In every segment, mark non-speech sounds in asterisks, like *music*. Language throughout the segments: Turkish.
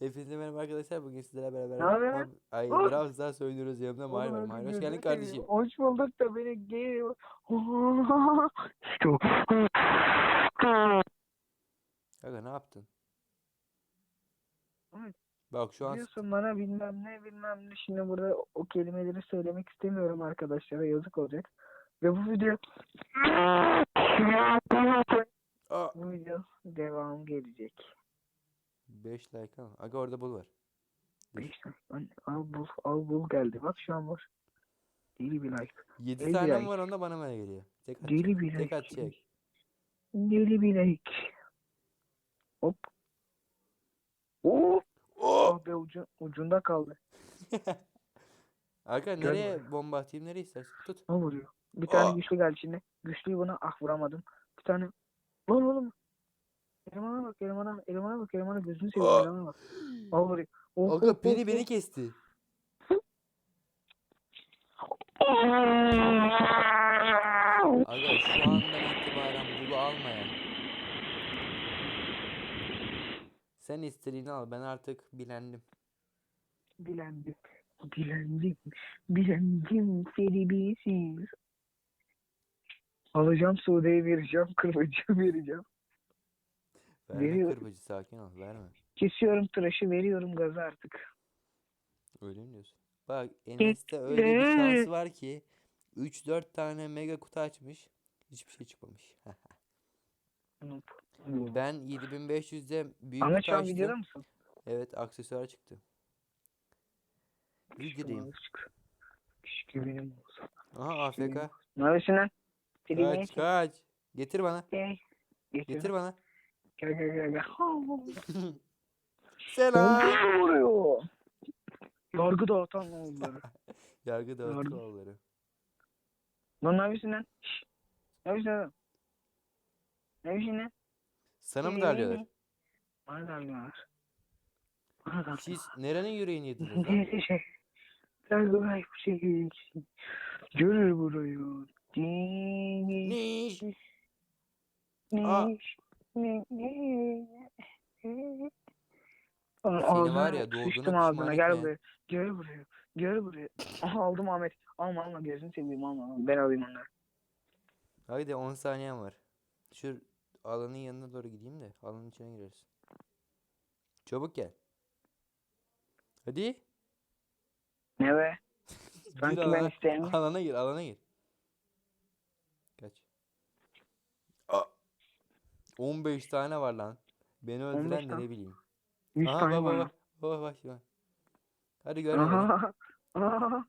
Hepinize merhaba arkadaşlar. Bugün sizlerle beraber Ne haber? Ay Oh! Brawl Stars oynuyoruz. Yanımda Mahir var. Mahir hoş geldin kardeşim. Hoş bulduk da beni geliyor. *laughs* Kanka ne yaptın? Bak şu an Diyorsun bana bilmem ne bilmem ne. Şimdi burada o kelimeleri söylemek istemiyorum arkadaşlara. Yazık olacak. Ve bu video Aa, bu video devam gelecek. 5 like ama. Aga orada bul var. Ben al bul al bul geldi. Bak şu an var. Deli bir like. 7 Deli tane like. var onda bana mı geliyor? Tek atacak. Deli bir Tek like. atacak. Deli bir like. Hop. Oo. Oh! Be ucu, ucunda kaldı. *laughs* Aga Gel nereye bomba atayım nereye istersen tut. Ne vuruyor? Bir tane Aa. güçlü geldi şimdi. Güçlüyü buna ah vuramadım. Bir tane lan oğlum. Elemana bak elemana. Elemana bak elemana gözünü seveyim Aa. elemana bak. Al vuruyor. Oh, Aga oh, oh, beni oh. beni kesti. Aga şu andan itibaren bulu almayan. Sen istediğini al ben artık bilendim. Bilendim. Bilendim. Bilendim seni bilsiz. Alacağım Sude'ye vereceğim. Kırbacı vereceğim. Verme Veriyor. kırbacı sakin ol verme. Kesiyorum tıraşı veriyorum gazı artık. Öyle mi diyorsun? Bak Enes'te öyle bir şansı var ki 3-4 tane mega kutu açmış. Hiçbir şey çıkmamış. Ben 7500'de büyük Ahmet kutu şu an açtım. videoda mısın? Evet aksesuar çıktı. Videodayım. Keşke benim olsa. Aha AFK. Ne yapıyorsun lan? Kaç kaç. Getir bana. Getir. Getir bana. Gel gel gel gel. Selam. Ne vuruyor? Yargı dağıtan oğulları. *laughs* Yargı dağıtı Yargı. oğulları. Lan ne yapıyorsun lan? Şşş. Ne yapıyorsun lan? Ne yapıyorsun lan? Sana mı darlıyorlar? Bana darlıyorlar. Bana darlıyorlar. Siz nerenin yüreğini yediniz lan? Neyse şey. Buraya bir şey geleceksin. Görür burayı. Niş. Aa. Ne? Oğlum Seni var ya, doğduğuna sıçtım pişman ağzına gel etme. buraya. Gel buraya. Gel buraya. Aha aldım Ahmet. Alma alma gözünü seveyim alma. alma. Ben alayım onları. Haydi 10 saniyem var. Şu alanın yanına doğru gideyim de alanın içine gireriz. Çabuk gel. Hadi. Ne be? *laughs* Sanki ben alana, isteyeyim. alana gir, alana gir. Kaç. Aa, 15 tane var lan. Beni 15 öldüren de tane. ne bileyim. 100 Aha tane bak var. bak lan. bak. Bak bak bak. Hadi görme beni. Aha. Aha.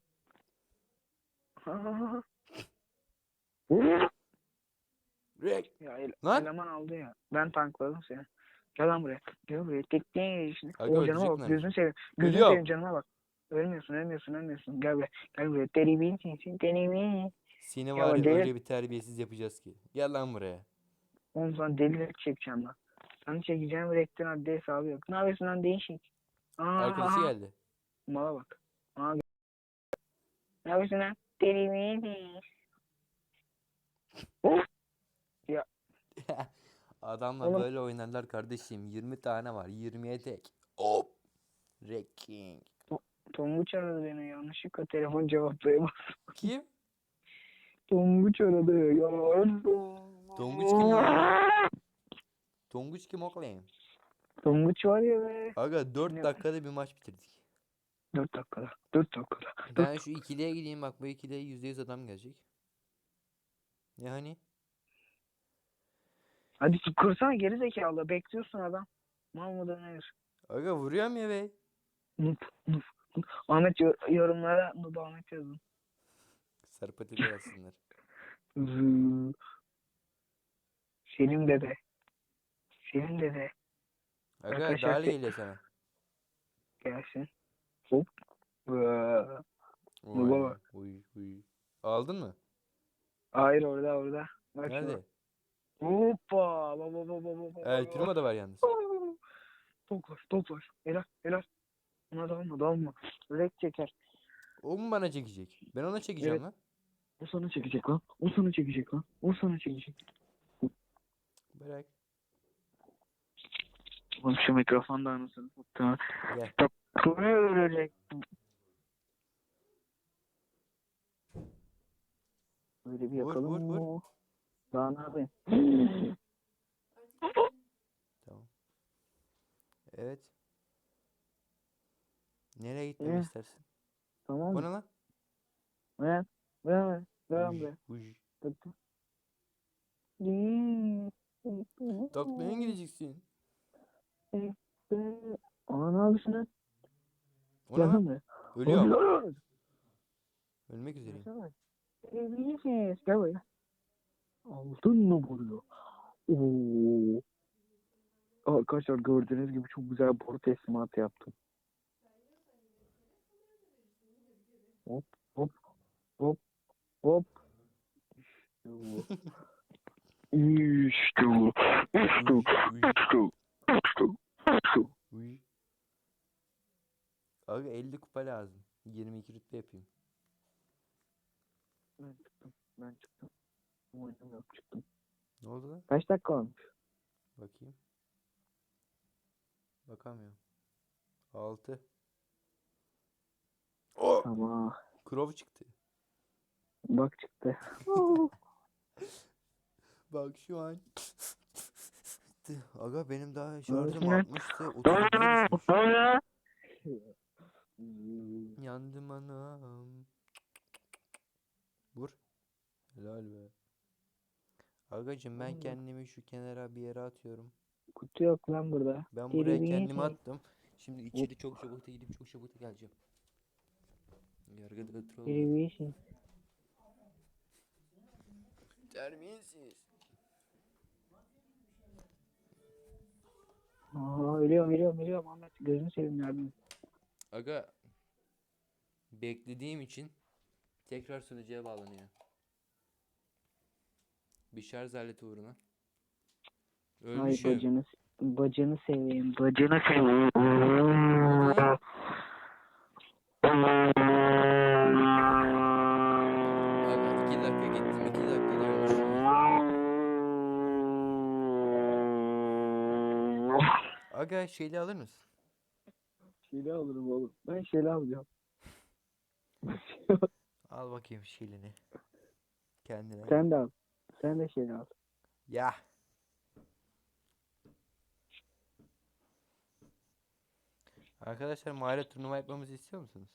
Aha. Rek. Ya ele- Lan. eleman aldı ya. Ben tankladım seni. Gel lan buraya. Gel buraya. Tekneye şimdi. Aga, O canıma ölecek bak. lan. Gözünü seveyim. Gözünü Ölüyorum. seveyim canıma bak. Ölmüyorsun, ölmüyorsun, ölmüyorsun. Gel buraya. Gel buraya. Deli bin. Deli bin. Seni Ya var ya deli- öyle bir terbiyesiz yapacağız ki. Gel lan buraya. Oğlum sana delilik çekeceğim lan. Sana çekeceğim rektin adli hesabı yok. Ne yapıyorsun lan değişik. Aa, Arkadaşı aha. geldi. Mala bak. Aa, ne yapıyorsun lan? Deli bin. *laughs* Adamla Oğlum. böyle oynarlar kardeşim. 20 tane var. 20'ye tek. Hop. Wrecking. Tonguç aradı beni yanlışlıkla telefon cevaplayamaz. Kim? Tonguç aradı. Yardım. Tonguç kim ya? Tonguç kim oklayayım? Tonguç var ya be. Aga 4 Ne- dakikada bir maç bitirdik. 4 dakikada. 4 dakikada. Ben şu ikiliye gideyim bak bu ikiliye %100 adam gelecek. Ne hani? Hadi kursana geri zekalı. Bekliyorsun adam. Mal mı dönüyor? Aga vuruyorum ya be. Noob. noob. Ahmet yor- yorumlara Noob Ahmet yazın. Sarpatı yazsınlar. Zı. Selim dede. Selim dede. Aga Arkadaşlar Dali geliyor sana. Gelsin. Hop. Vaa. Vay, baba. Uy, uy. Aldın mı? Hayır orada orada. Bak. Nerede? Hoppa. Baba baba baba. El Primo da var yalnız. Toplar toplar. Helal helal. Ona dalma dalma. Rek çeker. O mu bana çekecek? Ben ona çekeceğim Evet. lan. O sana çekecek lan. O sana çekecek lan. O sana çekecek. Bırak. Oğlum şu mikrofon da anasını satayım. Gel. Buraya ölecek. Böyle bir Vur, yakalım vur, vur. mı? Daha ne yapayım? Tamam. Evet. Nereye gitmemi Eh, istersin? tamam Bu mı? ne lan? Ver. Ver ver. Tık. Taklaya mı gideceksin? Aa ne yapıyorsun lan? O ne lan? Ölüyorum. Ölüyorum. Ölmek üzereyim. Gelebilirsiniz. Gel buraya. Aldın mı vuruyor? Oo. Arkadaşlar gördüğünüz gibi çok güzel boru teslimatı yaptım. Hop hop hop hop. İşte bu. İşte bu. İşte bu. İşte bu. İşte bu. İşte bu. Abi 50 kupa lazım. 22 rütbe yapayım. Ben çıktım. Ben çıktım. Oyunum yok çıktım. Ne oldu lan? Kaç dakika olmuş? Bakayım. Bakamıyorum. 6. Oh! Tamam. Krov çıktı. Bak çıktı. *laughs* Bak şu an. Aga benim daha şarjım ne? 60'tı. 30'a düşmüş. Hmm. Yandım anam. Vur. Helal be. Agacım ben kendimi şu kenara bir yere atıyorum. Kutu yok lan burada. Ben Geri buraya bir kendimi attım. Şimdi içeri çok çabuk da gidip çok çabuk da geleceğim. Yargıda bir şey. Terbiyesiz. Aa, ölüyorum ölüyorum ölüyorum Ahmet. Gözünü seveyim yardım et. Aga beklediğim için tekrar sunucuya bağlanıyor. Bir şarj aleti uğruna. Ay Ölmüşüm. bacını, bacını seveyim. Bacını seveyim. Aga şeyli alır mısın? Şeyle alırım oğlum. Ben şeyle alacağım. *laughs* Al bakayım şeylini. Kendine. Sen de al. Sen de şeyle al. Ya. Arkadaşlar mahalle turnuva yapmamızı istiyor musunuz?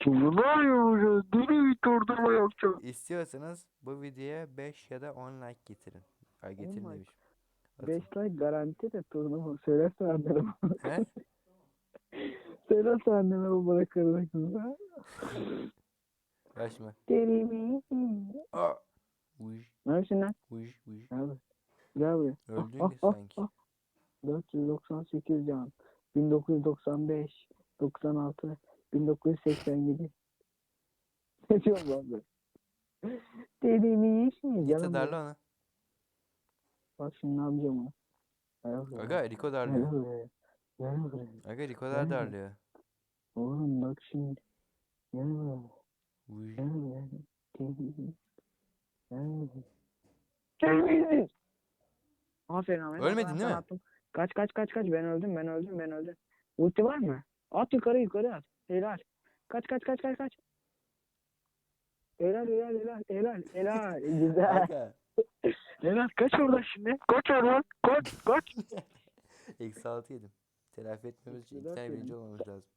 Turnuva yapacağız. Deli bir turnuva yapacağız. İstiyorsanız bu videoya 5 ya da 10 like getirin. Ay getirin like. demişim. Atın. 5 like garanti de turnuva. Söylersen anneme. He? *laughs* Söylersen anneme babana karına kızına. Kaçma. Deli mi? Aa. Uy, Ne yapıyorsun lan? uy, uy. Gel buraya. Gel buraya. Öldün Ah, ah, sanki. ah. 498 can. 1995. 96. 1987. Ne diyorsun lan? Deli miyiz? Git Canım darla ona. Aga Rico darlıyor. Gel buraya. Aga Rico'lar Gel. darlıyor. Oğlum bak şimdi. Gel buraya. Uy. Gel buraya. Miyiz? Gel buraya. Gel miyiz? Aferin Ahmet. Ölmedin ben değil mi? attım. Kaç kaç kaç kaç ben öldüm ben öldüm ben öldüm. Ulti var mı? At yukarı yukarı at. Helal. Kaç kaç kaç kaç kaç. Helal helal helal helal helal. *laughs* Güzel. Helal kaç oradan şimdi. Kaç oradan. Kaç kaç. Eksi 6 yedim. Telafi etmemiz için iki tane birinci olmamız lazım.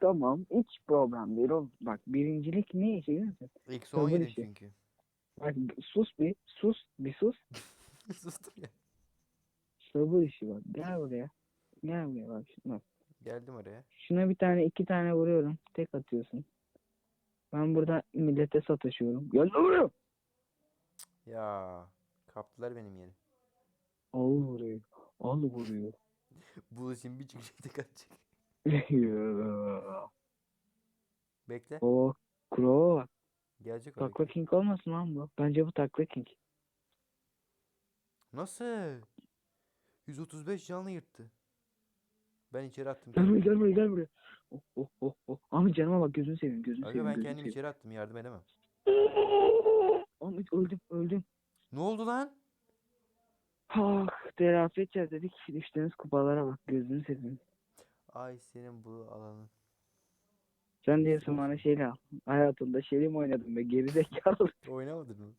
tamam hiç problem değil oğlum. Bak birincilik ne işi biliyor musun? Eksi Sabır 10 yedim işi. çünkü. Bak sus bir sus bir sus. *laughs* Sustum ya. Sabır işi bak. Gel buraya. Gel buraya bak. Şimdi bak. Geldim oraya. Şuna bir tane iki tane vuruyorum. Tek atıyorsun. Ben burada millete sataşıyorum. Gel lan buraya. Ya. Kaptılar benim yeri. Al burayı. Al *laughs* burayı. Bu şimdi bir çıkacak tek atacak. *laughs* Bekle. o Kuro. Gelecek o Takla. King olmasın lan bu. Bence bu Takla King. Nasıl? 135 canlı yırttı. Ben içeri attım. Gel buraya gel buraya gel buraya. Oh oh oh oh. Ahmet canıma bak gözünü seveyim gözünü Aga seveyim. ben gözünü kendimi seveyim. içeri attım. Yardım edemem. Ahmet öldüm öldüm. Ne oldu lan? Ah, telafi edeceğiz dedik. Düştüğümüz kupalara bak. Gözünü seveyim. Ay senin bu alanın. Sen diyorsun bana şeyle al. Hayatımda şeyle mi oynadım be? Gerizekalı. Oynamadın mı?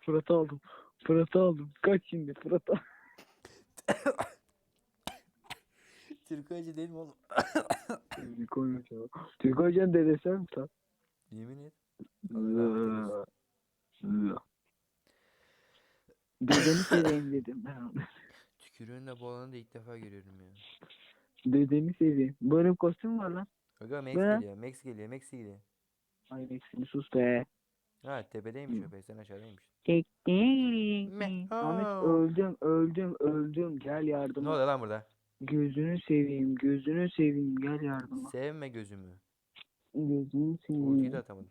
Fırat'ı aldım. Fırat'ı aldım. Kaç şimdi Fırat'ı. *laughs* Türk oyuncu değil mi oğlum? Türk oyuncu. Türk Hoca'nın dedesi mi sen? Yemin et. Allah *laughs* Dedeni *laughs* seveyim dedim ben ona. Tükürüğünle bu alanı da ilk defa görüyorum ya. Dedeni seveyim. Böyle bir kostüm var lan. Aga Max Ne? geliyor. Max geliyor. Max geliyor. Ay Max'ini sus be. Ha tepedeymiş o be. Sen aşağıdaymış. Ahmet Ahmet öldüm öldüm öldüm gel Ne yardıma. oluyor lan burada? Gözünü seveyim gözünü seveyim gel yardıma. Sevme gözümü. Gözünü Ultiyi seveyim. de atamadım.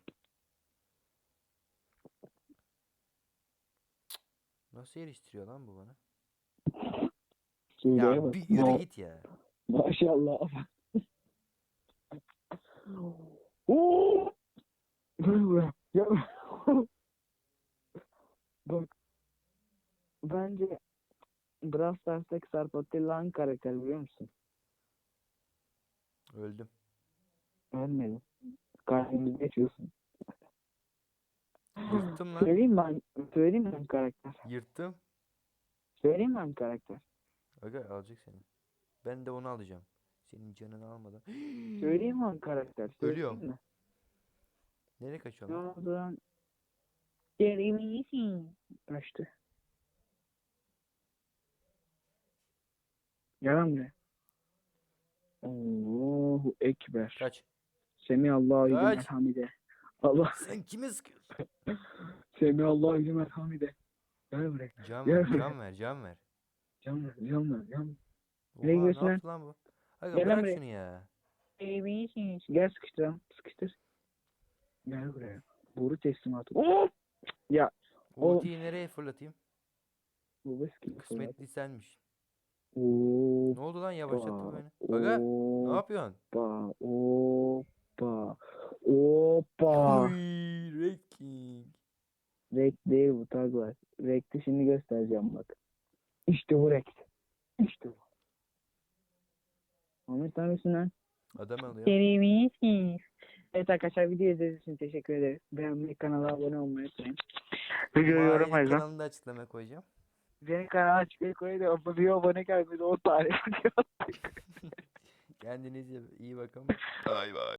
Nasıl eriştiriyor lan bu bana? Şuraya Ya bak. bir yürü Ma- git ya. Maşallah. Oo! Gel buraya. Gel. Bak. Bence Brawl Stars'taki Sarp Atilla hangi karakter biliyor musun? Öldüm. Ölmedin. Kalbimizde geçiyorsun. Yırttım lan. Söyleyeyim ben, söyleyeyim mi karakter? Yırttım. Söyleyeyim mi karakter? Aga alacak seni. Ben de onu alacağım. Senin canını almadan. *gasps* Söyleyeyim mi karakter? Ölüyorum. Söyleyeyim mi? Nereye Ne lan? oldu lan? Geri misin? Kaçtı. Gel lan buraya. Allahu Ekber. Kaç. Semih Allahu Kaç. Hamide. Allah Sen kime sıkıyorsun? *laughs* Semih Allahu Yüce Hamide. Gel buraya. Can Gel ver, buraya. can ver, can ver. Can ver, can ver, can ver. Oha, ne lan? yaptı lan bu? Aga Gel lan bırak buraya. şunu ya. Gel sıkıştıralım. Sıkıştır. Gel buraya. Boru teslimatı. Oh! Ya. Oğlum. Ultiyi nereye fırlatayım? Bu eski. Kısmetli senmiş. Oo. Ne oldu lan yavaşlattı bu beni? Aga ne yapıyorsun? Hoppa, hoppa, hoppa. Uy, Red King. Rekt değil bu tag var. Rekt'i şimdi göstereceğim bak. İşte bu rekt. İşte bu. Ahmet neredesin lan? Adam alıyor. Sevimlisiniz. Evet arkadaşlar video izlediğiniz için teşekkür ederiz. Beğenmeyi, kanala abone olmayı unutmayın. Videoyu yorum yazın. kanalını da açıklamaya koyacağım. Benim kanala açıklayı koyun. Ama bir abone gelmedi. 10 tane video attık. *laughs* Kendinize iyi bakın. Bay bay.